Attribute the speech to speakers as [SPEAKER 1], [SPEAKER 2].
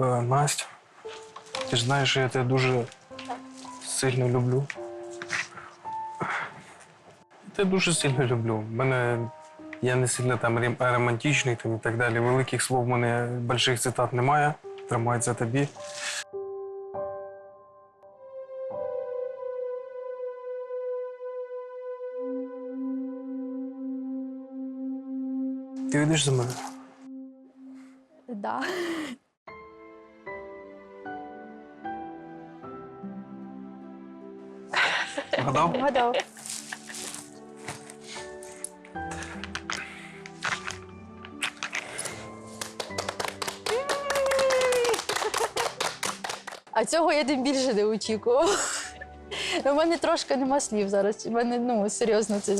[SPEAKER 1] Е, Настя, ти ж знаєш, що я тебе дуже сильно люблю. Тебе дуже сильно люблю. Мене я не сильно там романтичний там, і так далі. Великих слов в мене больших цитат немає. Тримається тобі. Ти йдеш за мене?
[SPEAKER 2] Да.
[SPEAKER 1] Гадав?
[SPEAKER 2] Вгадав. А цього я тим більше не очікував. У мене трошки нема слів зараз. У мене ну серйозно це